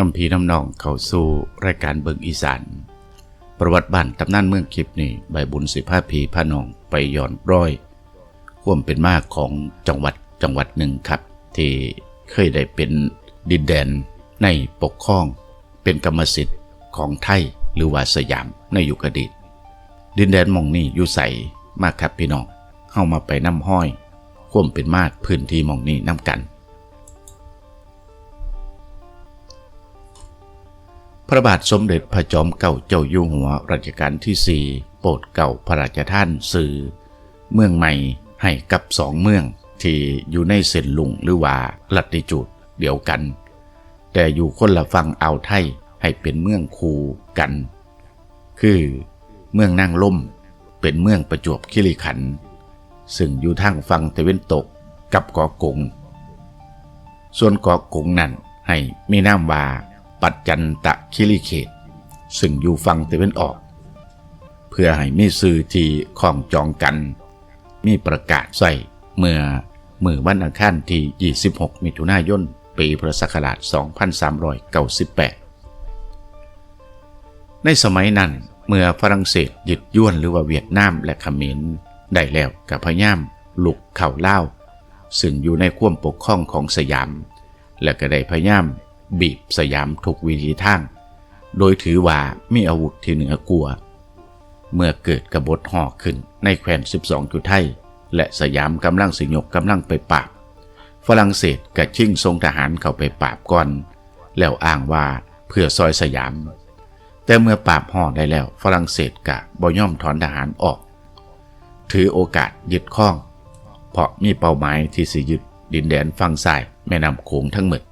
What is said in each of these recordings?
นำพีน้ำนองเข้าสู่รายการเบิงอีสาน ประวัติบ้านตำนานเมืองคลิปนี่ใบบุญสิภาพีพานองไปย้อนร้อยควมเป็นมากของจังหวัดจังหวัดหนึ่งครับ ที่เคยได้เป็นดินแดนในปกครอง เป็นกรรมสิทธิ์ของไทยหรือว่าสยามในยุคอดีต ดินแดนมองนี้อยู่ใสมากครับพี่น้องเข้ามาไปน้ำห้อยควมเป็นมาดพื้นที่มองนี้น้ำกัน พระบาทสมเด็จพระจอมเก่าเจ้าอยู่หัวรัชกาลที่สี่โปรดเก่าพระราชทานสื่อ เมืองใหม่ให้กับสองเมืองที่อยู่ในเส้นลุงหรือว่าลัติจูดเดียวกัน แต่อยู่คนละฝั่งอ่าวไทยให้เป็นเมืองคูกัน คือเมืองนางล่มเป็นเมืองประจวบคีรีขันธ์ซึ่งอยู่ทางฝั่งตะวันตกกับเกาะกง ส่วนเกาะกงนั้นให้มีนามว่า ปัจจันตะคิริเขต ซึ่งอยู่ฝั่งตะวันออก เพื่อให้มีสื่อที่คล้องจองกัน มีประกาศใส่เมื่อมือวันอังคารที่ 26 มิถุนายน ปีพุทธศักราช 2398 ในสมัยนั้นเมื่อฝรั่งเศสยึดย่วนหรือว่าเวียดนามและเขมรได้แล้วกับพยามลุกเข่าเล่า ซึ่งอยู่ในควมปกครองของสยาม และก็ได้พยายาม บีบสยามทุกวิธีทาง โดยถือว่ามีอาวุธที่เหนือกลัว เมื่อเกิดกบฏห่อขึ้นในแคว้น 12 จุดไทย และสยามกำลังสยบกำลังไปปราบ ฝรั่งเศสกระชิ่งทรงทหารเข้าไปปราบก่อน แล้วอ้างว่าเพื่อซอยสยาม แต่เมื่อปราบห่อได้แล้วฝรั่งเศสกะบ่ย่อมถอนทหารออก ถือโอกาสยึดข้อง เพราะมีเป้าหมายที่สิยึดดินแดนฝั่งซ้ายแม่น้ำโขงทั้งหมด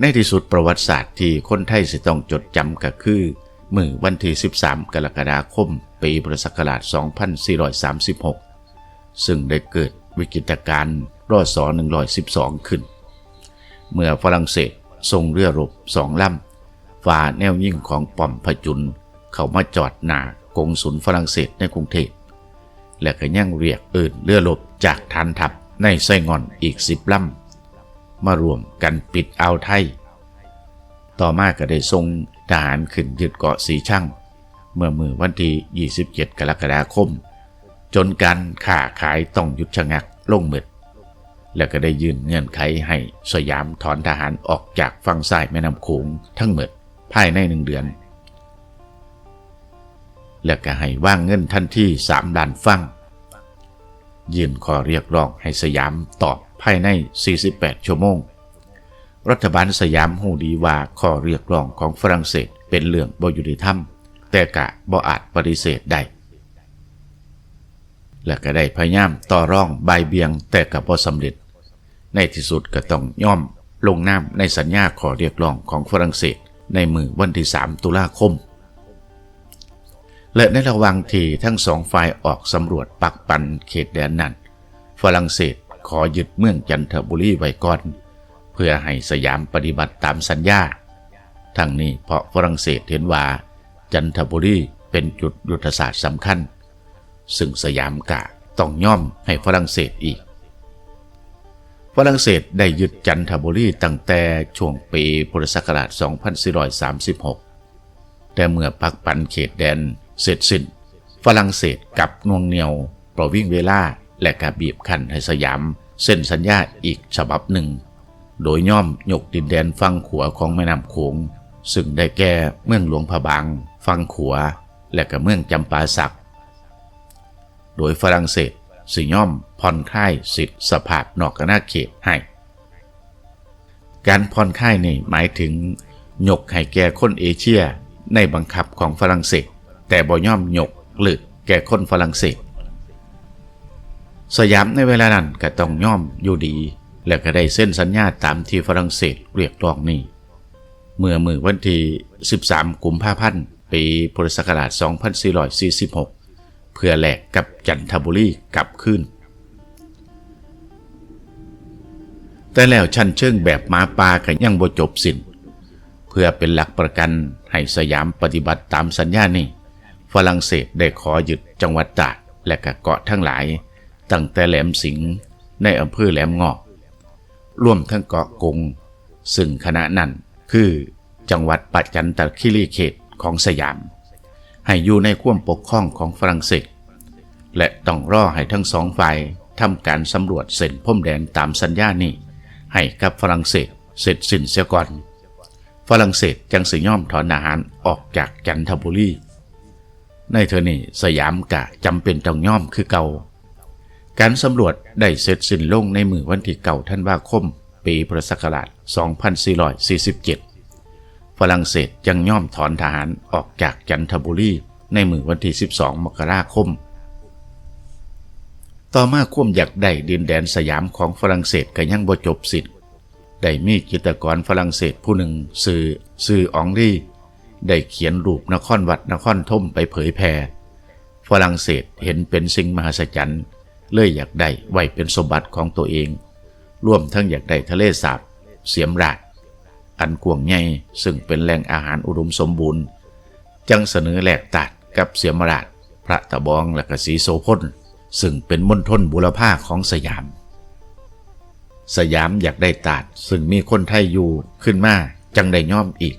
ในที่สุดประวัติศาสตร์ที่คนไทยสิต้องจดจำก็คือ มือวันที่ 13 กรกฎาคม ปีพุทธศักราช 2436 ซึ่งได้เกิดวิกฤตการณ์รอศ112 ขึ้น เมื่อฝรั่งเศสส่งเรือรบสองลำฝ่าแนวยิ่งของป้อมพจุน เข้ามาจอดหนากงสุลฝรั่งเศสในกรุงเทพและก็ยังเรียกเอินเรือรบจากฐานทัพในไส้งอนอีกสิบลำ มารวมกันปิดอ่าวไทย ต่อมาก็ได้ทรงทหารขึ้นยึดเกาะสีช่างเมื่อมือวันที่ 27 กรกฎาคม จนการค้าขายต้องหยุดชะงักลงหมดแล้วก็ได้ยื่นเงื่อนไขให้สยามถอนทหารออกจากฝั่งซ้ายแม่น้ำโขงทั้งหมดภายในหนึ่งเดือน และก็ให้ว่างเงินทันที่สามล้านฟังยื่นขอเรียกร้องให้สยามตอบ ภายใน 48 ชั่วโมง รัฐบาลสยามหูดีว่าข้อเรียกร้องของฝรั่งเศสเป็นเรื่องบ่ยุติธรรมแต่กะบ่อาจปฏิเสธได้และก็ได้พยายามต่อร่องบายเบียงแต่กับบ่สำเร็จ ในที่สุดก็ต้องย่อมลงนามในสัญญาขอเรียกร้องของฝรั่งเศสในมือวันที่ 3 ตุลาคม และในระหว่างที่ทั้งสองฝ่ายออกสำรวจปักปันเขตแดนนั้น ฝรั่งเศส ขอยึดเมืองจันทบุรีไว้ก่อน เพื่อให้สยามปฏิบัติตามสัญญา ทั้งนี้เพราะฝรั่งเศสเห็นว่า จันทบุรีเป็นจุดยุทธศาสตร์สำคัญ ซึ่งสยามกะต้องย่อมให้ฝรั่งเศสอีก ฝรั่งเศสได้ยึดจันทบุรีตั้งแต่ช่วงปีพุทธศักราช 2436 แต่เมื่อปักปันเขตแดนเสร็จสิ้น ฝรั่งเศสกับนวงเหนียวปล่อยวิ่งเวลา และกระบีบคั้นให้สยามเส้นสัญญาอีกฉบับหนึ่ง โดยย่อมยกดินแดนฝั่งขวาของแม่น้ำโขงซึ่งได้แก่เมืองหลวงพะบางฝั่งขวาและก็เมืองจำปาสัก โดยฝรั่งเศสสิย่อมผ่อนคลายสิทธิสภาพนอกอาณาเขตให้ การผ่อนคลายนี่หมายถึงยกให้แก่คนเอเชียในบังคับของฝรั่งเศส แต่บ่ย่อมยกหรือแก่คนฝรั่งเศส สยามในเวลานั้นก็ต้องย่อมอยู่ดี และก็ได้เส้นสัญญาตามที่ฝรั่งเศสเรียกร้องนี้ เมื่อมือวันที่ 13 กุมภาพันธ์ ปีพุทธศักราช 2446 เพื่อแลกกับจันทบุรีกลับคืนแต่แล้วชั้นเชิงแบบหมาป่าก็ยังบ่จบสิน้น เพื่อเป็นหลักประกันให้สยามปฏิบัติตามสัญญานี้ ฝรั่งเศสได้ขอยึดจังหวัดตาดและก็เกาะทั้งหลาย ตั้งแต่แหลมสิงห์ในอำเภอแหลมงอกร่วมทั้งเกาะกง ซึ่งขณะนั้นคือจังหวัดปัจจันตคิรีเขตของสยาม ให้อยู่ในความปกครองของฝรั่งเศส และต้องรอให้ทั้งสองฝ่ายทำการสำรวจเส้นพรมแดนตามสัญญานี้ ให้กับฝรั่งเศสเสร็จสิ้นเสียก่อน ฝรั่งเศสจังสิย่อมถอนอาหารออกจากจันทบุรีในเทอนี้สยามกะจำเป็นต้องย่อมคือเก่า การสำรวจได้เสร็จสิ้นลงในมือวันที่เก่าท่านว่าคม ปีพุทธศักราช 2447 ฝรั่งเศสยังย่อมถอนทหารออกจากจันทบุรีในมือวันที่ 12 มกราคม ต่อมาความอยากได้ดินแดนสยามของฝรั่งเศสก็ยังบ่จบสิ้นได้มีจิตรกรฝรั่งเศสผู้หนึ่งสื่อสื่ออองรีได้เขียนรูปนครวัดนครธมไปเผยแพร่ฝรั่งเศสเห็นเป็นสิ่งมหัศจรรย์ เลยอยากได้ไว้เป็นสมบัติของตัวเอง ร่วมทั้งอยากได้ทะเลสาบ เสียมราดอันกวางใหญ่ซึ่งเป็นแหล่งอาหารอุดมสมบูรณ์ จังเสนอแหลกตัดกับเสียมราดพระตะบองและกสีโซพนซึ่งเป็นมณฑลบุรพาของสยาม สยามอยากได้ตาดซึ่งมีคนไทยอยู่ขึ้นมาจังได้ย่อมอีก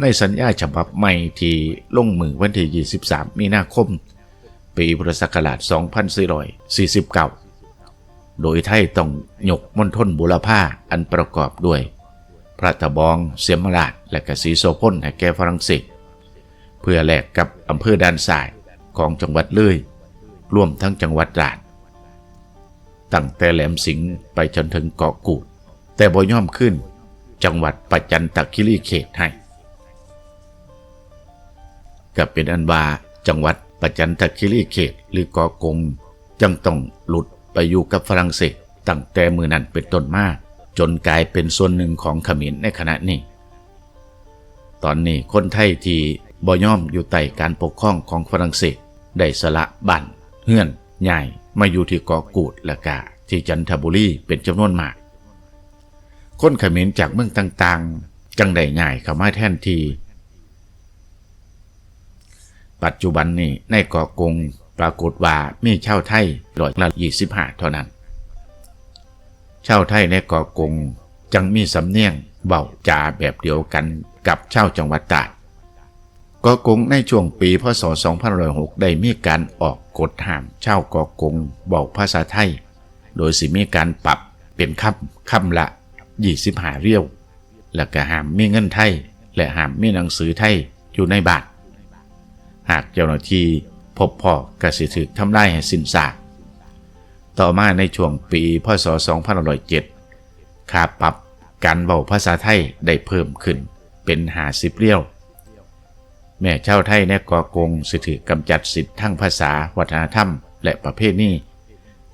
ในสัญญาฉบับใหม่ที่ลงมือวันที่ 23 มีนาคม ปีพุทธศักราช 2449 โดยไทยต้องยกมณฑลบุรพาอันประกอบด้วย พระตะบอง เสียมราช และกสีโซพนให้แก่ฝรั่งเศส เพื่อแลกกับอำเภอด้านซ้ายของจังหวัดเลยรวมทั้งจังหวัดราดตั้งแต่แหลมสิงห์ไปจนถึงเกาะกูด แต่บ่ย่อมขึ้น จังหวัดปัจจันตคิรีเขตให้ก็เป็นอันว่าจังหวัด ปัจจันตคิรีเขตหรือกาะกงจังต้องหลุดไปอยู่กับฝรั่งเศสตั้งแต่มือนั้นเป็นต้นมาจนกลายเป็นส่วนหนึ่งของขมรในขณะนี้ ตอนนี้คนไทยที่บ่ย่อมอยู่ใต้การปกครองของฝรั่งเศสได้สละบ้านเฮือนใหญ่มาอยู่ที่เกาะกูดและกะที่จันทบุรีเป็นจำนวนมาก คนขมรจากเมืองต่างๆ จังได้ง่ายเข้ามาแทนที ปัจจุบันนี้ในเกาะกงปรากฏว่ามีชาวไทยร้อยละยี่สิบห้าเท่านั้น ชาวไทยในเกาะกงจังมีสำเนียงเบาจาแบบเดียวกันกับชาวจังหวัดตราดเกาะกงในช่วงปีพศ 2506 ได้มีการออกกฎห้ามเช่าเกาะกงบอกภาษาไทย โดยสิมีการปรับเป็นคำคำละ 25 เรียว และก็ห้ามมีเงินไทย และห้ามมีหนังสือไทยอยู่ในบาท หากเจ้าหน้าที่พบพ่อกสิถึกทำลายให้สิ้นซากต่อมาในช่วงปีพศ 2507ค่าปรับการเบาภาษาไทยได้เพิ่มขึ้นเป็น50เรียว แม่เช่าไทยในกอกงสิถือกำจัดสิทธิ์ทั้งภาษาวัฒนธรรม และประเพณี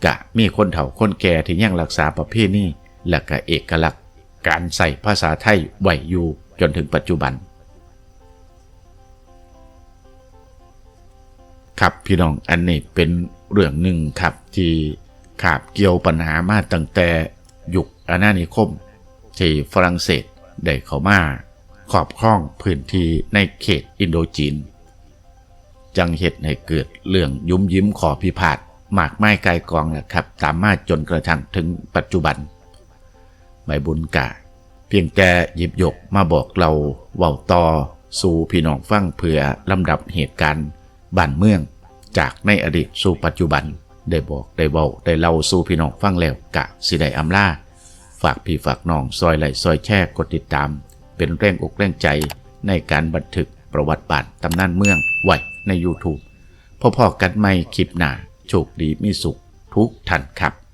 กะมีคนเฒ่าคนแก่ที่ยังรักษาประเพณีและกะเอกลักษณ์การใส่ภาษาไทยไว้อยู่จนถึงปัจจุบัน ครับพี่น้องอันนี้เป็นเรื่องหนึ่งครับที่ขาบเกี่ยวปัญหามาตั้งแต่ยุคอาณานิคม ที่ฝรั่งเศสได้เข้ามาครอบครองพื้นที่ในเขตอินโดจีน จังเหตุให้เกิดเรื่องยุ้มยิ้มขอพิพาทหมากไม้ไกลกองนะครับตามมาจนกระทั่งถึงปัจจุบันใบบุญกะ เพียงแต่หยิบยกมาบอกเราเว้าต่อสู่พี่น้องฟังเพื่อลำดับเหตุการณ์ บ้านเมือง จากในอดีตสู่ปัจจุบัน ได้บอกได้เบาได้เล่าสู่พี่น้องฟังแล้วกะสิได้อำลาฝากพี่ฝากน้องซอยไหลซอยแช่กดติดตาม เป็นแรงอกแรงใจในการบันทึกประวัติบาทตำนานเมืองไว้ใน YouTube พ่อๆกันไม่คลิปหนาโชคดีมีสุขทุกท่านครับ